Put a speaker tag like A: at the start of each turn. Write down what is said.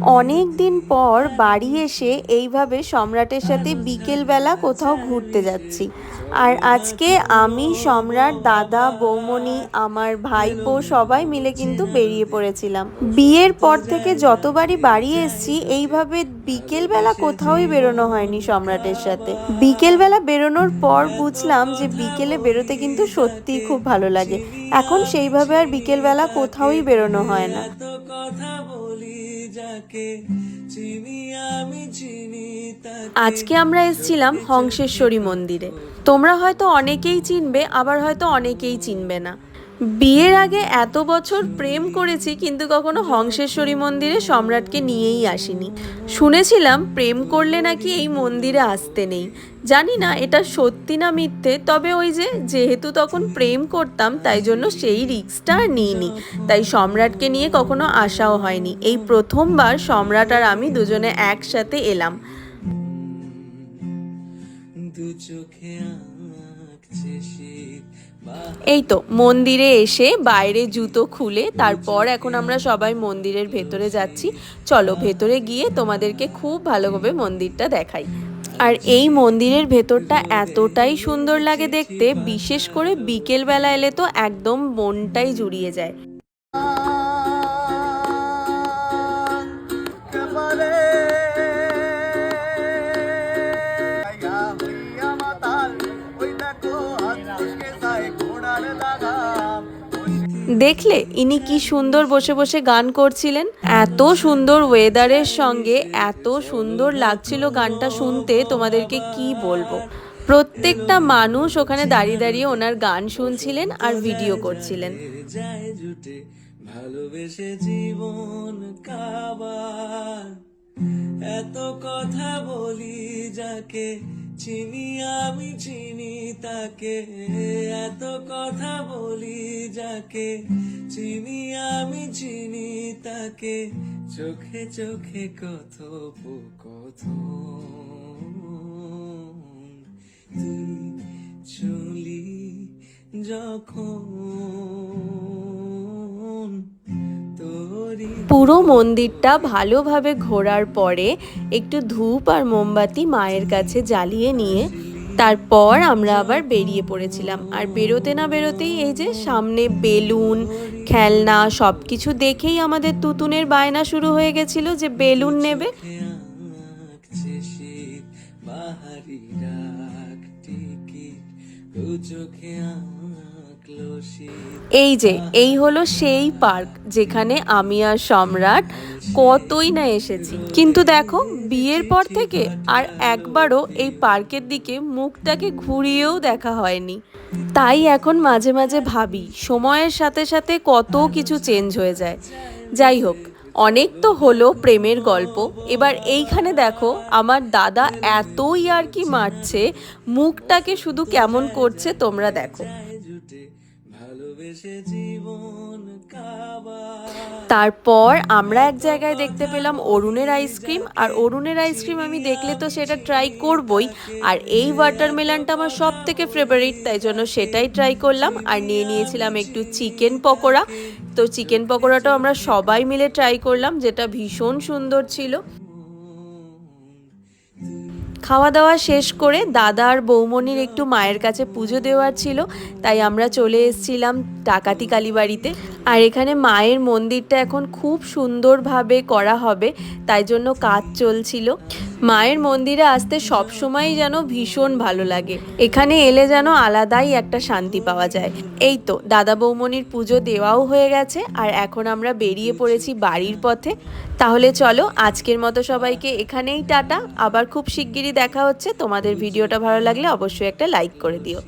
A: অনেক দিন পর বাড়ি এসে এইভাবে সম্রাটের সাথে বিকেলবেলা কোথাও ঘুরতে যাচ্ছি। আর আজকে আমি, সম্রাট, দাদা, বৌমণি, আমার ভাই ভাইপো সবাই মিলে কিন্তু বেরিয়ে পড়েছিলাম। বিয়ের পর থেকে যতবারই বাড়ি এসেছি, এইভাবে বিকেলবেলা কোথাওই বেরোনো হয়নি সম্রাটের সাথে। বিকেলবেলা বেরোনোর পর বুঝলাম যে বিকেলে বেরোতে কিন্তু সত্যিই খুব ভালো লাগে। এখন সেইভাবে আর বিকেলবেলা কোথাওই বেরোনো হয় না।
B: যাকে চিনি আমি চিনি
A: আজকে আমরা এসেছিলাম হংসেশ্বরী মন্দিরে। তোমরা হয়তো অনেকেই চিনবে আবার হয়তো অনেকেই চিনবে না। বিয়ের আগে এত বছর প্রেম করেছি, কিন্তু কখনো হংসেশ্বরী মন্দিরে সম্রাটকে নিয়েই আসিনি। শুনেছিলাম প্রেম করলে নাকি এই মন্দিরে আসতে নেই। জানি না এটা সত্যি না মিথ্যে, তবে ওই যে যেহেতু তখন প্রেম করতাম, তাই জন্য সেই রিক্সটা আর নিইনি। তাই সম্রাটকে নিয়ে কখনো আসাও হয়নি। এই প্রথমবার সম্রাট আর আমি দুজনে একসাথে এলাম।
B: দু চোখে
A: এই তো মন্দিরে এসে বাইরে জুতো খুলে তারপর এখন আমরা সবাই মন্দিরের ভেতরে যাচ্ছি। চলো, ভেতরে গিয়ে তোমাদেরকে খুব ভালোভাবে মন্দিরটা দেখাই। আর এই মন্দিরের ভেতরটা এতটাই সুন্দর লাগে দেখতে, বিশেষ করে বিকেলবেলা এলে তো একদম মনটাই জুড়িয়ে যায়। দেখলে ইনি কি সুন্দর বসে বসে গান করছিলেন? এত সুন্দর ওয়েদারের সঙ্গে এত সুন্দর লাগছিল গানটা শুনতে, তোমাদেরকে কি বলব? প্রত্যেকটা মানুষ ওখানে দাঁড়িয়ে দাঁড়িয়ে ওনার গান শুনছিলেন আর ভিডিও করছিলেন।
B: ভালোবেসে জীবন কাবার, এত কথা বলি যাকে চিনি, আমি চিনি তাকে। এত কথা বলি যাকে। চিনি, আমি চিনি তাকে। চোখে চোখে কত তুই চলি যখন
A: পুরো মন্দিরটা ভালোভাবে ঘোরার পরে একটু ধূপ আর মোমবাতি মায়ের কাছে জ্বালিয়ে নিয়ে তারপর আমরা আবার বেরিয়ে পড়েছিলাম। আর বেরোতে না বেরোতেই এই যে সামনে বেলুন, খেলনা সব কিছু দেখেই আমাদের তুতুনের বায়না শুরু হয়ে গেছিল যে বেলুন নেবে।
B: চোখে
A: এই যে, এই হলো সেই পার্ক যেখানে আমি আর সম্রাট কতই না এসেছি। কিন্তু দেখো, বিয়ের পর থেকে আর একবারও এই পার্কের দিকে মুখটাকে ঘুরিয়েও দেখা হয়নি। তাই এখন মাঝে মাঝে ভাবি, সময়ের সাথে সাথে কত কিছু চেঞ্জ হয়ে যায়। যাই হোক, অনেক তো হলো প্রেমের গল্প। এবার এইখানে দেখো, আমার দাদা এতই আর কি মারছে, মুখটাকে শুধু কেমন করছে তোমরা দেখো। তারপর আমরা এক জায়গায় দেখতে পেলাম অরুণের আইসক্রিম আর অরুণের আইসক্রিম আমি দেখলে তো সেটা ট্রাই করবই। আর এই ওয়াটারমেলনটা আমার সব থেকে ফেভারিট তাই জন্য সেটাই ট্রাই করলাম। আর নিয়ে নিয়েছিলাম একটু চিকেন পকোড়া। তো চিকেন পকোড়াটাও আমরা সবাই মিলে ট্রাই করলাম, যেটা ভীষণ সুন্দর ছিল। খাওয়া দাওয়া শেষ করে দাদা আর বৌমনির একটু মায়ের কাছে পুজো দেওয়ার ছিল, তাই আমরা চলে এসেছিলাম ডাকাতি কালীবাড়িতে। আর এখানে মায়ের মন্দিরটা এখন খুব সুন্দরভাবে করা হবে, তাই জন্য কাজ চলছিল। মায়ের মন্দিরে আসতে সবসময়ই যেন ভীষণ ভালো লাগে। এখানে এলে যেন আলাদাই একটা শান্তি পাওয়া যায়। এই তো, দাদা বৌমনির পুজো দেওয়াও হয়ে গেছে, আর এখন আমরা বেরিয়ে পড়েছি বাড়ির পথে। তাহলে চলো, আজকের মতো সবাইকে এখানেই টাটা। আবার খুব শিগগিরই দেখা হচ্ছে। তোমাদের ভিডিওটা ভালো লাগলে অবশ্যই একটা লাইক করে দিও।